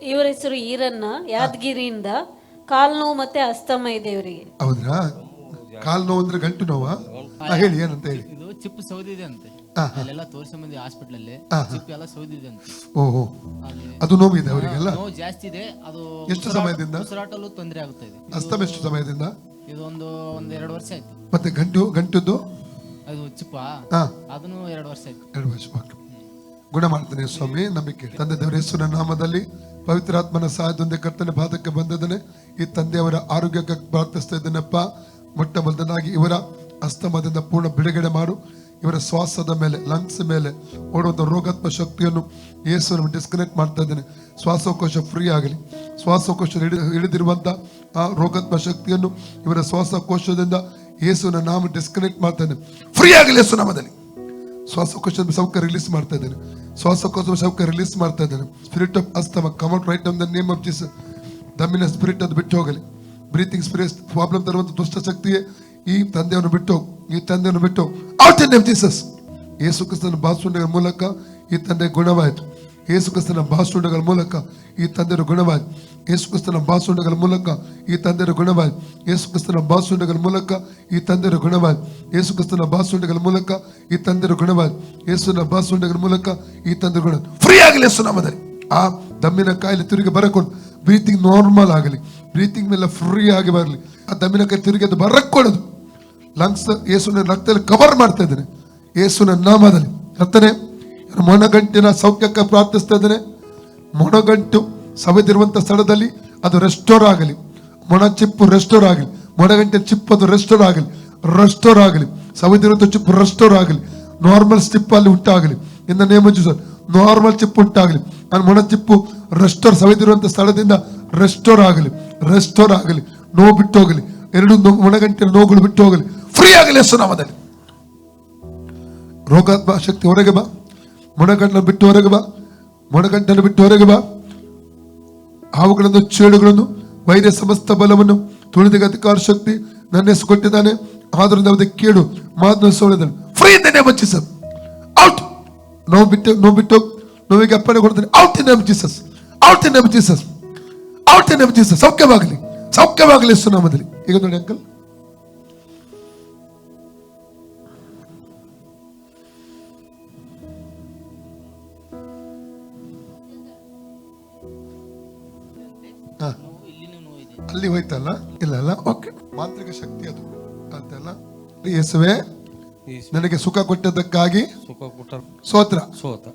ದೇವರ ಹೆಸರು ಈರನ್ನ ಯಾದಗಿರಿಯಿಂದ ಕಾಲ್ ನೋವು ಮತ್ತೆ ಅಸ್ತಮ ಇದೆ ಇವರಿಗೆ. ಹೌದ್ರಾ? ಕಾಲ್ ನೋವು ಅಂದ್ರೆ ಗಂಟು ನೋವಾ? ಹೇಳಿ ಏನಂತ ಹೇಳಿ. ಇದು ಚಿಪ್ಪು ಸೌದಿದೆ ಅಂತೆ. ಅಲ್ಲೆಲ್ಲ ತೋರಿಸ ಮಂದಿ ಹಾಸ್ಪಿಟಲ್ ಅಲ್ಲಿ ಚಿಪ್ಪು ಎಲ್ಲ ಸೌದಿದೆ ಅಂತೆ. ಓಹೋ. ಅಲ್ಲಿ ಅದು ನೋವಿದೆ ಅವರಿಗೆಲ್ಲ? ನೋವು ಜಾಸ್ತಿ ಇದೆ. ಅದು ಎಷ್ಟು ಉಸಿರಾಟ- ಸಮಯದಿಂದ? ಉಸಿರಾಟಲ್ಲೂ ತೊಂದರೆ ಆಗುತ್ತಾ ಇದೆ. ಅಸ್ತಮ ಎಷ್ಟು ಸಮಯದಿಂದ? ಇದೊಂದು ಒಂದು ಒಂದ್ ಎರಡು ವರ್ಷ ಆಯ್ತು. ಮತ್ತೆ ಗಂಟು ಗಂಟದ್ದು? ಅದು ಚಿಪ್ಪ? ಹಾ. ಅದನ್ನು ಎರಡು ವರ್ಷ ಆಯ್ತು. ಎರಡು ವರ್ಷ ಓಕೆ. ಗುಣ ಮಾಡ್ತಾನೆ ಸ್ವಾಮಿ, ನಂಬಿಕೆ. ತಂದೆ ದೇವರ ಯೇಸುವಿನ ನಾಮದಲ್ಲಿ ಪವಿತ್ರಾತ್ಮನ ಸಹಾಯದೊಂದಿಗೆ ಕರ್ತನೆ ಪಾದಕ್ಕೆ ಬಂದಿದ್ದಾನೆ. ಈ ತಂದೆಯವರ ಆರೋಗ್ಯಕ್ಕೆ ಪ್ರಾರ್ಥಿಸ್ತಾ ಇದ್ದೇನಪ್ಪ? ಮೊಟ್ಟ ಮೊದಲನಾಗಿ ಇವರ ಅಸ್ತಮದಿಂದ ಪೂರ್ಣ ಬಿಡುಗಡೆ ಮಾಡು. ಇವರ ಶ್ವಾಸದ ಮೇಲೆ ಲಂಗ್ಸ್ ಮೇಲೆ ಓಡುವಂಥ ರೋಗಾತ್ಮ ಶಕ್ತಿಯನ್ನು ಯೇಸುವನ್ನು ಡಿಸ್ಕನೆಕ್ಟ್ ಮಾಡ್ತಾ ಇದ್ದೇನೆ. ಶ್ವಾಸಕೋಶ ಫ್ರೀ ಆಗಲಿ. ಶ್ವಾಸಕೋಶ ಹಿಡಿ ಹಿಡಿದಿರುವಂಥ ಆ ರೋಗಾತ್ಮ ಶಕ್ತಿಯನ್ನು ಇವರ ಶ್ವಾಸಕೋಶದಿಂದ ಯೇಸುವಿನ ನಾಮ ಡಿಸ್ಕನೆಕ್ಟ್ ಮಾಡ್ತಾ ಇದ್ದೇನೆ ಫ್ರೀ ಆಗಲಿ ಯೇಸು ನಾಮದಲ್ಲಿ. ಶ್ವಾಸಕೋಶದ ಸೌಖ್ಯ ರಿಲೀಸ್ ಮಾಡ್ತಾ ಇದ್ದೇನೆ. ಶ್ವಾಸಕೋಶದ ಸೌಖ್ಯ ರಿಲೀಸ್ ಮಾಡ್ತಾ ಇದ್ದೇನೆ. Spirit of asthma come out right on the name of Jesus ದಮ್ಮಿನ spirit ಅದು ಬಿಟ್ಟು ಹೋಗಲಿ. ಬ್ರೀತಿಂಗ್ ಸ್ಪಿರಿಟ್ ಪ್ರಾಬ್ಲಮ್ ತರುವಂತ ದುಷ್ಟ ಶಕ್ತಿಯೇ ಈ ತಂದೆಯನ್ನು ಬಿಟ್ಟು. ಈ ತಂದೆಯನ್ನು ಬಿಟ್ಟು ಔಟ್ ಇನ್ ಜೀಸಸ್ ಯೇಸು ಕ್ರಿಸ್ತನ ಬಾಸುಂಡ ಮೂಲಕ ಈ ತಂದೆ ಗುಣವಾಯಿತು. ಯೇಸು ಕ್ರಿಸ್ತನ ಬಾಸುಂಡಗಳ ಮೂಲಕ ಈ ತಂದೆಯ ಗುಣವಾಗಿ, ಯೇಸುಕ್ರಿಸ್ತನ ಬಾಸುಂಡಗಳ ಮೂಲಕ ಈ ತಂದೆಯ ಗುಣವಾಗಿ, ಯೇಸುಕ್ರಿಸ್ತನ ಬಾಸುಂಡಗಳ ಮೂಲಕ ಈ ತಂದೆಯ ಗುಣವಾಗಿ, ಯೇಸುಕ್ರಿಸ್ತನ ಬಾಸುಂಡಗಳ ಮೂಲಕ ಈ ತಂದೆಯ ಗುಣವಾಗಿ, ಯೇಸುನ ಬಾಸುಂಡಗಳ ಮೂಲಕ ಈ ತಂದೆ ಗುಣ ಫ್ರೀ ಆಗಲಿ ಯೇಸು ನಾಮದಲ್ಲಿ ಆ ದಮ್ಮಿನ ಕಾಯಿಲೆ ತಿರುಗಿ ಬರಕೊಂಡು ಬ್ರೀತಿಂಗ್ ನಾರ್ಮಲ್ ಆಗಲಿ ಬ್ರೀತಿಂಗ್ ಮೇಲೆ ಫ್ರೀ ಆಗಿ ಬರಲಿ. ಆ ದಮ್ಮಿನ ಕಾಯಿ ತಿರುಗಿ ಅದು ಬರಕೊಳ್ಳೋದು ಲಂಗ್ಸ್ ಯೇಸುನ ರಕ್ತದಲ್ಲಿ ಕವರ್ ಮಾಡ್ತಾ ಇದ್ದೇನೆ. ಯೇಸುನ ನಾಮದಲ್ಲಿ. ಕರ್ತನೆ ಮೊಣಗಂಟಿನ ಸೌಖ್ಯಕ್ಕೆ ಪ್ರಾರ್ಥಿಸ್ತಾ ಇದ್ದೇನೆ. ಮೊಣಗಂಟು ಸವೆದಿರುವಂಥ ಸ್ಥಳದಲ್ಲಿ ಅದು ರೆಸ್ಟೋರ್ ಆಗಲಿ. ಮೊಣ ಚಿಪ್ಪು ರೆಸ್ಟೋರ್ ಆಗಲಿ. ಮೊಣಗಂಟಿನ ಚಿಪ್ಪು ಅದು ರೆಸ್ಟೋರ್ ಆಗಲಿ. ರೆಸ್ಟೋರ್ ಆಗಲಿ. ಸವೆದಿರುವಂಥ ಚಿಪ್ಪು ರೆಸ್ಟೋರ್ ಆಗಲಿ. ನಾರ್ಮಲ್ ಸ್ಟಿಪ್ ಅಲ್ಲಿ ಉಂಟಾಗಲಿ. ಇಂದ ನೇಮ ಸರ್ ನಾರ್ಮಲ್ ಚಿಪ್ಪು ಉಂಟಾಗಲಿ. ನಾನು ಮೊಣ ಚಿಪ್ಪು ರೆಸ್ಟೋರ್ ಸವೆದಿರುವಂಥ ಸ್ಥಳದಿಂದ ರೆಸ್ಟೋರ್ ಆಗಲಿ. ರೆಸ್ಟೋರ್ ಆಗಲಿ. ನೋವು ಬಿಟ್ಟು ಹೋಗಲಿ. ಎರಡು ಮೊಣಗಂಟಿನ ನೋವುಗಳು ಬಿಟ್ಟು ಹೋಗಲಿ. ಫ್ರೀ ಆಗಲಿ ಹೆಸರು ರೋಗಾತ್ಮ ಶಕ್ತಿ ಹೊರಗೆ ಬಾ. ಮೊಣಗಂಟನ್ನು ಬಿಟ್ಟು ಹೊರಗೆ ಬಾ ಮೊಣಗಂಟನ್ನು ಬಿಟ್ಟು ಹೊರಗೆ ಬಾ ಹಾವುಗಳನ್ನು, ಚೇಳುಗಳನ್ನು, ವೈದ್ಯ ಸಮಸ್ತ ಬಲವನ್ನು, ತುಳಿದಿಗೆ ಅಧಿಕಾರ ಶಕ್ತಿ ನನ್ನ ಹೆಸರು ಕೊಟ್ಟಿದ್ದಾನೆ ಆದ್ರಿಂದ ಅದಕ್ಕೆ ಕೇಳು ಮಾತನ್ನು ಸೋಳಿದನು ಫ್ರೀ ಇಂದನೇ ಸರ್ ಔಟ್ ನೋವು ಬಿಟ್ಟು ನೋವು ಬಿಟ್ಟು ನೋವಿಗೆ ಅಪ್ಪಣೆ ಕೊಡ್ತಾನೆ. Out in M Jesus out in M Jesus out in M Jesus ಸೌಖ್ಯವಾಗಲಿ. ಸೌಖ್ಯವಾಗಲಿ ಸುನಾಮದಲ್ಲಿ ಈಗ ನೋಡಿ ಅಂಕಲ್. ಅಲ್ಲಿ ಹೋಯ್ತಲ್ಲ? ಇಲ್ಲ ಅಲ್ಲ ಓಕೆ ಮಾಂತ್ರಿಕ ಶಕ್ತಿ ಅದು. ಅಂತಲ್ಲ? ಯೇಸುವೆ ನನಗೆ ಸುಖ ಕೊಟ್ಟದಕ್ಕಾಗಿ ಸುಖ ಕೊಟ್ಟ ಸೋತ್ರ ಸೋತ